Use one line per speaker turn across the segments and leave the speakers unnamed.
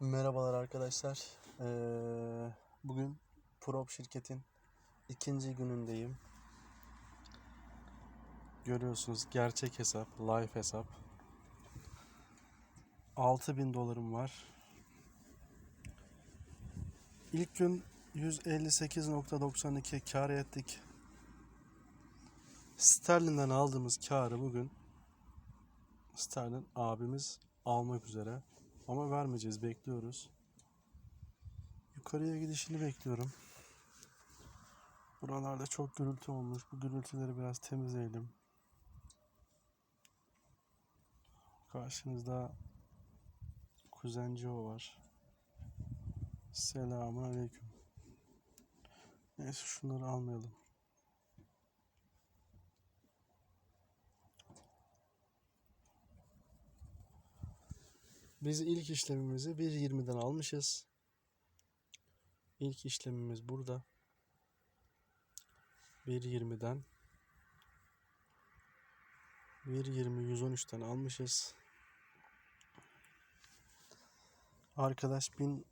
Merhabalar arkadaşlar. Ee, bugün Prop şirketin ikinci günündeyim. Görüyorsunuz gerçek hesap, live hesap. 6000 dolarım var. İlk gün 158.92 kar ettik. Sterlin'den aldığımız karı bugün Sterlin abimiz almak üzere. Ama vermeyeceğiz, bekliyoruz. Yukarıya gidişini bekliyorum. Buralarda çok gürültü olmuş. Bu gürültüleri biraz temizleyelim. Karşınızda Kuzencio var. Selamun aleyküm. Neyse şunları almayalım. Biz ilk işlemimizi 1.20'den almışız. İlk işlemimiz burada. 1.20'den 1.20 113'ten almışız. Arkadaş 1000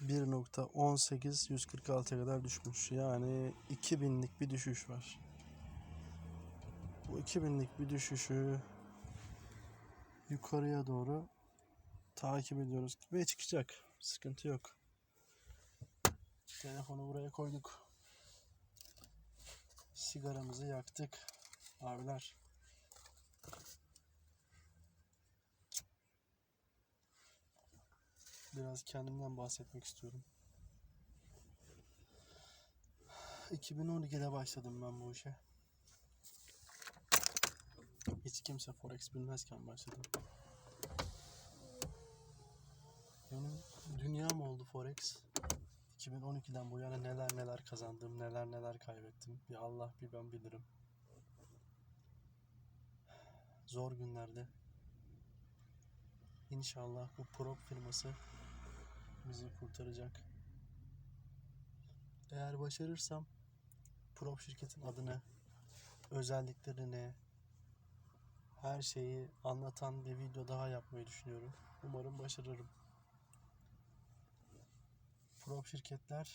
1.18 146'ya kadar düşmüş. Yani 2000'lik bir düşüş var. Bu 2000'lik bir düşüşü yukarıya doğru takip ediyoruz ve çıkacak. Sıkıntı yok. Telefonu buraya koyduk. Sigaramızı yaktık. Abiler. Biraz kendimden bahsetmek istiyorum. 2012'de başladım ben bu işe. Hiç kimse Forex bilmezken başladım. Forex. 2012'den bu yana neler neler kazandım, neler neler kaybettim. Bir Allah bir ben bilirim. Zor günlerde. İnşallah bu prop firması bizi kurtaracak. Eğer başarırsam prop şirketin adını, özelliklerini, her şeyi anlatan bir video daha yapmayı düşünüyorum. Umarım başarırım. Prop şirketler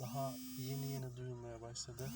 daha yeni yeni duyulmaya başladı.